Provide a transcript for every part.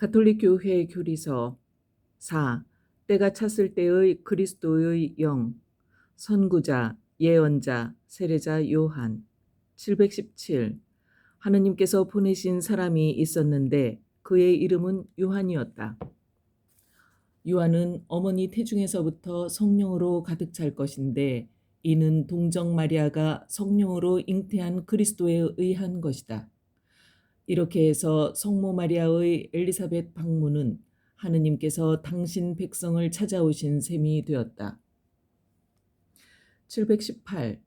가톨릭 교회 교리서 4. 때가 찼을 때의 그리스도의 영 선구자, 예언자, 세례자 요한 717. 하느님께서 보내신 사람이 있었는데 그의 이름은 요한이었다. 요한은 어머니 태중에서부터 성령으로 가득 찰 것인데 이는 동정 마리아가 성령으로 잉태한 그리스도에 의한 것이다. 이렇게 해서 성모 마리아의 엘리사벳 방문은 하느님께서 당신 백성을 찾아오신 셈이 되었다. 718.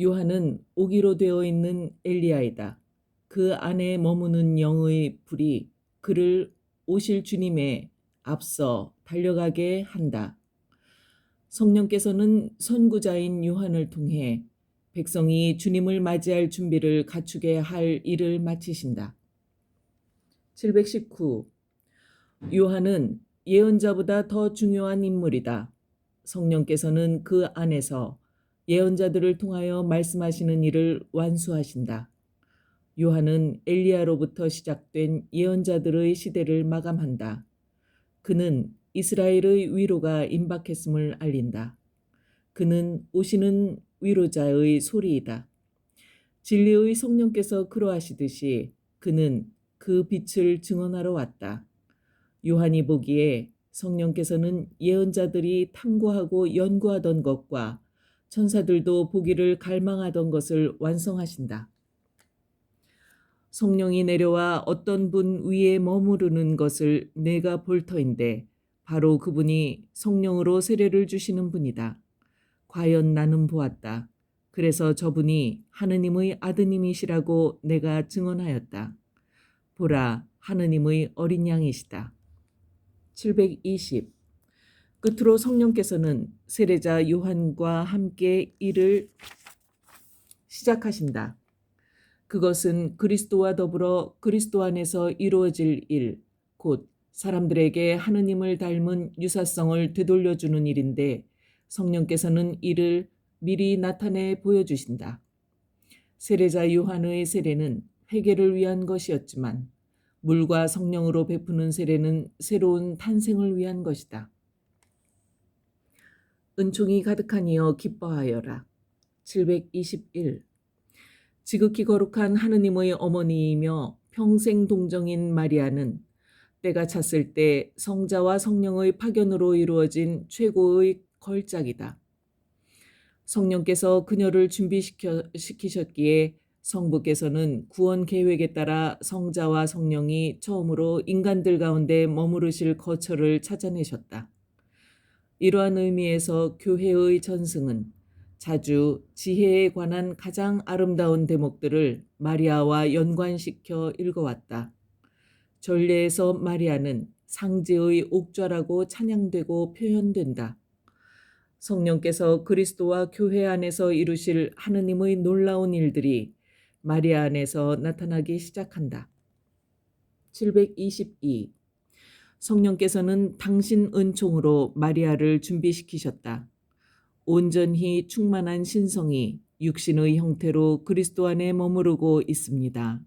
요한은 오기로 되어 있는 엘리야이다. 그 안에 머무는 영의 불이 그를 오실 주님에 앞서 달려가게 한다. 성령께서는 선구자인 요한을 통해 백성이 주님을 맞이할 준비를 갖추게 할 일을 마치신다. 719. 요한은 예언자보다 더 중요한 인물이다. 성령께서는 그 안에서 예언자들을 통하여 말씀하시는 일을 완수하신다. 요한은 엘리야로부터 시작된 예언자들의 시대를 마감한다. 그는 이스라엘의 위로가 임박했음을 알린다. 그는 오시는 위로자의 소리이다. 진리의 성령께서 그러하시듯이 그는 그 빛을 증언하러 왔다. 요한이 보기에 성령께서는 예언자들이 탐구하고 연구하던 것과 천사들도 보기를 갈망하던 것을 완성하신다. 성령이 내려와 어떤 분 위에 머무르는 것을 내가 볼 터인데 바로 그분이 성령으로 세례를 주시는 분이다. 과연 나는 보았다. 그래서 저분이 하느님의 아드님이시라고 내가 증언하였다. 보라, 하느님의 어린 양이시다. 720. 끝으로 성령께서는 세례자 요한과 함께 일을 시작하신다. 그것은 그리스도와 더불어 그리스도 안에서 이루어질 일, 곧 사람들에게 하느님을 닮은 유사성을 되돌려주는 일인데 성령께서는 이를 미리 나타내 보여주신다. 세례자 요한의 세례는 회개를 위한 것이었지만 물과 성령으로 베푸는 세례는 새로운 탄생을 위한 것이다. 은총이 가득한 이여 기뻐하여라. 721. 지극히 거룩한 하느님의 어머니이며 평생 동정인 마리아는 때가 찼을 때 성자와 성령의 파견으로 이루어진 최고의 걸작이다. 성령께서 그녀를 준비시키셨기에 성부께서는 구원 계획에 따라 성자와 성령이 처음으로 인간들 가운데 머무르실 거처를 찾아내셨다. 이러한 의미에서 교회의 전승은 자주 지혜에 관한 가장 아름다운 대목들을 마리아와 연관시켜 읽어왔다. 전례에서 마리아는 상제의 옥좌라고 찬양되고 표현된다. 성령께서 그리스도와 교회 안에서 이루실 하느님의 놀라운 일들이 마리아 안에서 나타나기 시작한다. 722. 성령께서는 당신 은총으로 마리아를 준비시키셨다. 온전히 충만한 신성이 육신의 형태로 그리스도 안에 머무르고 있습니다.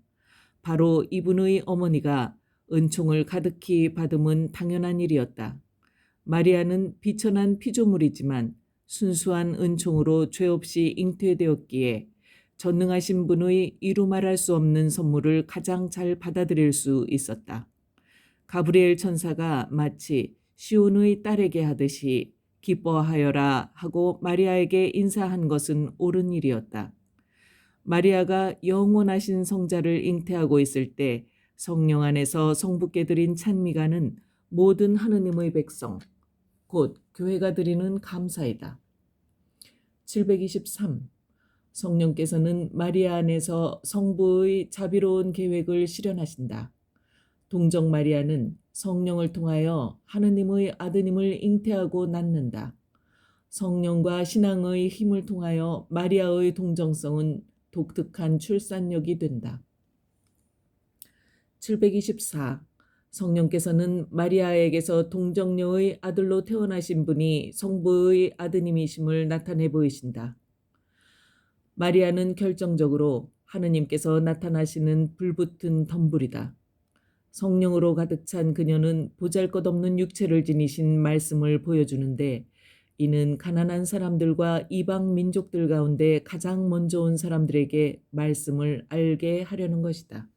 바로 이분의 어머니가 은총을 가득히 받음은 당연한 일이었다. 마리아는 비천한 피조물이지만 순수한 은총으로 죄 없이 잉태되었기에 전능하신 분의 이루 말할 수 없는 선물을 가장 잘 받아들일 수 있었다. 가브리엘 천사가 마치 시온의 딸에게 하듯이 기뻐하여라 하고 마리아에게 인사한 것은 옳은 일이었다. 마리아가 영원하신 성자를 잉태하고 있을 때 성령 안에서 성부께 드린 찬미가는 모든 하느님의 백성, 곧 교회가 드리는 감사이다. 723. 성령께서는 마리아 안에서 성부의 자비로운 계획을 실현하신다. 동정 마리아는 성령을 통하여 하느님의 아드님을 잉태하고 낳는다. 성령과 신앙의 힘을 통하여 마리아의 동정성은 독특한 출산력이 된다. 724. 성령께서는 마리아에게서 동정녀의 아들로 태어나신 분이 성부의 아드님이심을 나타내 보이신다. 마리아는 결정적으로 하느님께서 나타나시는 불붙은 덤불이다. 성령으로 가득 찬 그녀는 보잘것없는 육체를 지니신 말씀을 보여주는데 이는 가난한 사람들과 이방 민족들 가운데 가장 먼저 온 사람들에게 말씀을 알게 하려는 것이다.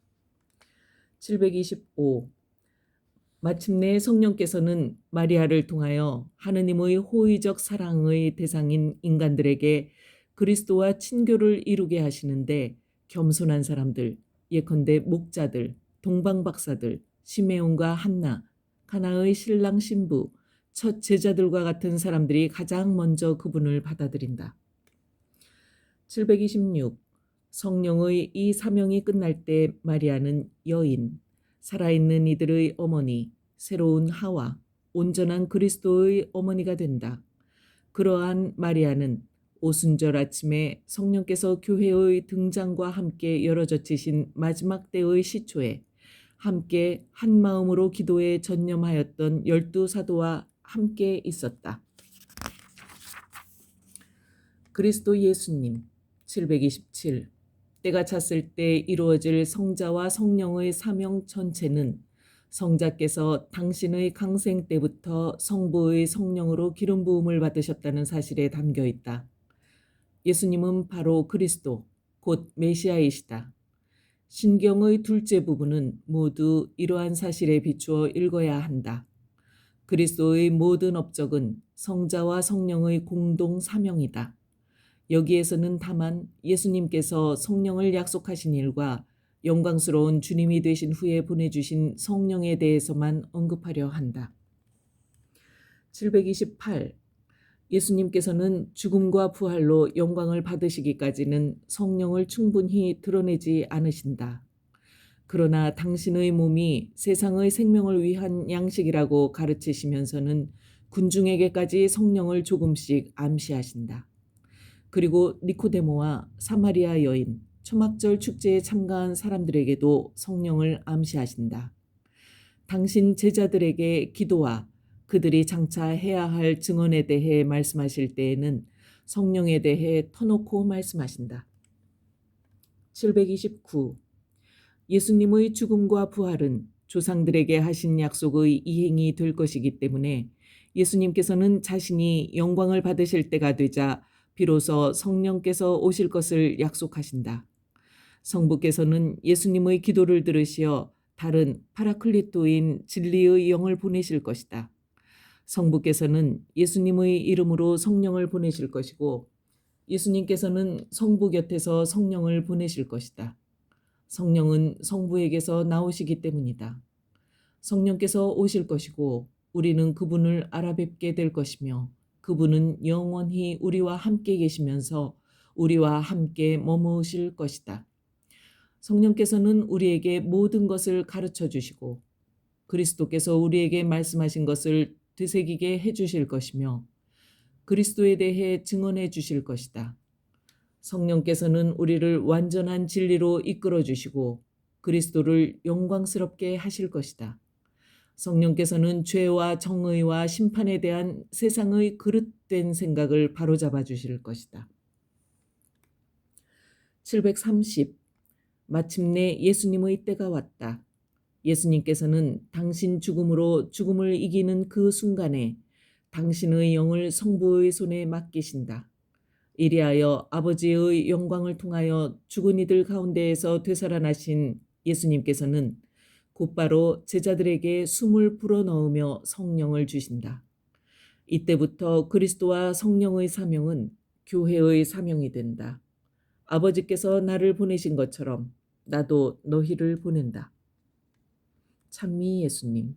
725. 마침내 성령께서는 마리아를 통하여 하느님의 호의적 사랑의 대상인 인간들에게 그리스도와 친교를 이루게 하시는데 겸손한 사람들, 예컨대 목자들, 동방박사들, 시메온과 한나, 가나의 신랑 신부, 첫 제자들과 같은 사람들이 가장 먼저 그분을 받아들인다. 726. 성령의 이 사명이 끝날 때 마리아는 여인, 살아있는 이들의 어머니, 새로운 하와, 온전한 그리스도의 어머니가 된다. 그러한 마리아는 오순절 아침에 성령께서 교회의 등장과 함께 열어젖히신 마지막 때의 시초에 함께 한 마음으로 기도에 전념하였던 열두 사도와 함께 있었다. 그리스도 예수님 727 때가 찼을 때 이루어질 성자와 성령의 사명 전체는 성자께서 당신의 강생 때부터 성부의 성령으로 기름 부음을 받으셨다는 사실에 담겨 있다. 예수님은 바로 그리스도, 곧 메시아이시다. 신경의 둘째 부분은 모두 이러한 사실에 비추어 읽어야 한다. 그리스도의 모든 업적은 성자와 성령의 공동 사명이다. 여기에서는 다만 예수님께서 성령을 약속하신 일과 영광스러운 주님이 되신 후에 보내주신 성령에 대해서만 언급하려 한다. 728. 예수님께서는 죽음과 부활로 영광을 받으시기까지는 성령을 충분히 드러내지 않으신다. 그러나 당신의 몸이 세상의 생명을 위한 양식이라고 가르치시면서는 군중에게까지 성령을 조금씩 암시하신다. 그리고 니코데모와 사마리아 여인, 초막절 축제에 참가한 사람들에게도 성령을 암시하신다. 당신 제자들에게 기도와 그들이 장차 해야 할 증언에 대해 말씀하실 때에는 성령에 대해 터놓고 말씀하신다. 729. 예수님의 죽음과 부활은 조상들에게 하신 약속의 이행이 될 것이기 때문에 예수님께서는 자신이 영광을 받으실 때가 되자 비로소 성령께서 오실 것을 약속하신다. 성부께서는 예수님의 기도를 들으시어 다른 파라클리토인 진리의 영을 보내실 것이다. 성부께서는 예수님의 이름으로 성령을 보내실 것이고 예수님께서는 성부 곁에서 성령을 보내실 것이다. 성령은 성부에게서 나오시기 때문이다. 성령께서 오실 것이고 우리는 그분을 알아뵙게 될 것이며 그분은 영원히 우리와 함께 계시면서 우리와 함께 머무실 것이다. 성령께서는 우리에게 모든 것을 가르쳐 주시고 그리스도께서 우리에게 말씀하신 것을 되새기게 해 주실 것이며 그리스도에 대해 증언해 주실 것이다. 성령께서는 우리를 완전한 진리로 이끌어 주시고 그리스도를 영광스럽게 하실 것이다. 성령께서는 죄와 정의와 심판에 대한 세상의 그릇된 생각을 바로잡아 주실 것이다. 730. 마침내 예수님의 때가 왔다. 예수님께서는 당신 죽음으로 죽음을 이기는 그 순간에 당신의 영을 성부의 손에 맡기신다. 이리하여 아버지의 영광을 통하여 죽은 이들 가운데에서 되살아나신 예수님께서는 곧바로 제자들에게 숨을 불어넣으며 성령을 주신다. 이때부터 그리스도와 성령의 사명은 교회의 사명이 된다. 아버지께서 나를 보내신 것처럼 나도 너희를 보낸다. 찬미 예수님